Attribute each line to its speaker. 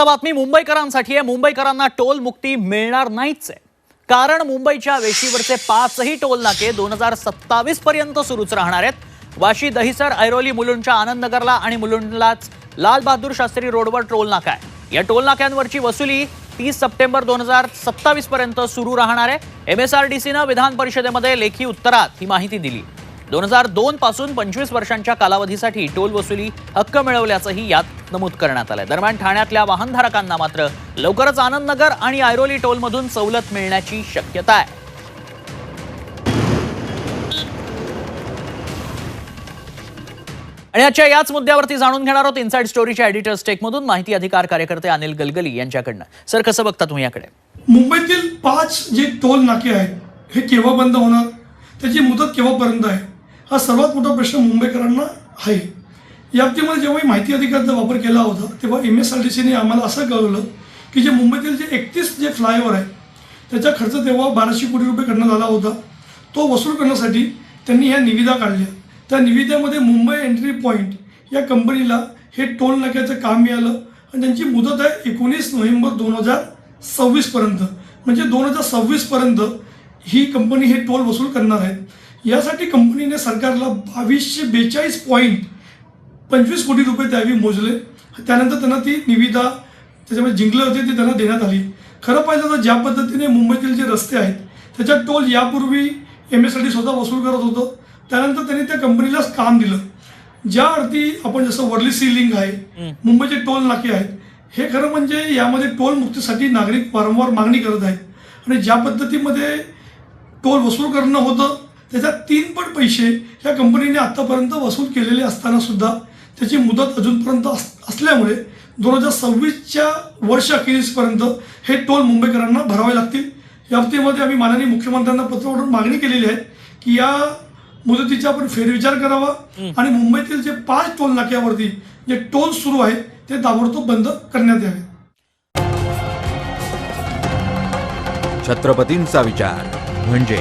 Speaker 1: आता बातमी मुंबईकरांसाठी आहे. मुंबईकरांना टोल मुक्ती मिळणार नाहीच आहे. कारण मुंबईच्या वेशीवरचे पाचही टोल नाके दोन हजार सत्तावीस पर्यंत सुरूच राहणार आहेत. वाशी दहिसर ऐरोली मुलुंडच्या आनंदनगरला आणि मुलुंडलाच लालबहादूर शास्त्री रोडवर टोल नाका आहे. या टोल नाक्यांवरची वसुली तीस सप्टेंबर दोन हजार सत्तावीस पर्यंत सुरू राहणार आहे. एम एस आर डी सीनं विधान परिषदेमध्ये लेखी उत्तरात ही माहिती दिली. दोन हजार दोन पासून पंचवीस वर्षांच्या कालावधीसाठी टोल वसुली हक्क मिळवल्याचंही यात नमूद करण्यात आलंय. दरम्यान ठाण्यातल्या वाहनधारकांना मात्र लवकरच आनंदनगर आणि ऐरोली टोलमधून सवलत मिळण्याची शक्यता आहे. आणि आजच्या याच मुद्द्यावरती जाणून घेणार आहोत इनसाइड स्टोरीच्या एडिटर्स टेकमधून माहिती अधिकार कार्यकर्ते अनिल गलगली यांच्याकडनं. सर कसं बघता तुम्ही याकडे?
Speaker 2: मुंबईतील पाच जे टोल नाके आहेत हे केव्हा बंद होणार? त्याची मुदत केव्हापर्यंत आहे? हा सर्वात मोठा प्रश्न मुंबईकरांना आहे. या बाबतीमध्ये जेव्हा माहिती अधिकाराचा वापर केला होता तेव्हा एम एस आर टी सीने आम्हाला असं कळवलं की जे मुंबईतील जे एकतीस जे फ्लायओव्हर आहे त्याचा खर्च तेव्हा बाराशे कोटी रुपये करण्यात आला होता. तो वसूल करण्यासाठी त्यांनी ह्या निविदा काढल्या. त्या निविद्यामध्ये मुंबई एंट्री पॉईंट या कंपनीला हे टोल नाक्याचं काम मिळालं आणि त्यांची मुदत आहे एकोणीस नोव्हेंबर दोन हजार सव्वीसपर्यंत म्हणजे दोन हजार सव्वीसपर्यंत ही कंपनी हे टोल वसूल करणार आहे. यासाठी कंपनीने सरकारला बावीसशे बेचाळीस पॉईंट पंचवीस कोटी रुपये त्यावेळी मोजले. त्यानंतर त्यांना ती निविदा त्याच्यामध्ये जिंकले होते ती त्यांना देण्यात आली. खरं पाहिजे तर ज्या पद्धतीने मुंबईतील जे रस्ते आहेत त्याच्यात टोल यापूर्वी एम एस आर टी स्वतः वसूल करत होतं. त्यानंतर त्यांनी त्या कंपनीलाच काम दिलं. ज्या अर्थी आपण जसं वर्ली सीलिंग आहे मुंबईचे टोल नाके आहेत हे खरं म्हणजे यामध्ये टोल मुक्तीसाठी नागरिक वारंवार मागणी करत आहेत. आणि ज्या पद्धतीमध्ये टोल वसूल करणं होतं त्याच्यात तीन पट पैसे या कंपनीने आत्तापर्यंत वसूल केलेले असताना सुद्धा त्याची मुदत अजूनपर्यंत अस असल्यामुळे दोन हजार सव्वीसच्या वर्ष अखेरीसपर्यंत हे टोल मुंबईकरांना भरावे लागतील. या बाबतीमध्ये आम्ही माननीय मुख्यमंत्र्यांना पत्र पाठवून मागणी केलेली आहे की या मुदतीचा आपण फेरविचार करावा आणि मुंबईतील जे पाच टोल नाक्यावरती जे टोल सुरू आहेत ते ताबडतोब बंद करण्यात यावे.
Speaker 3: छत्रपतींचा विचार म्हणजे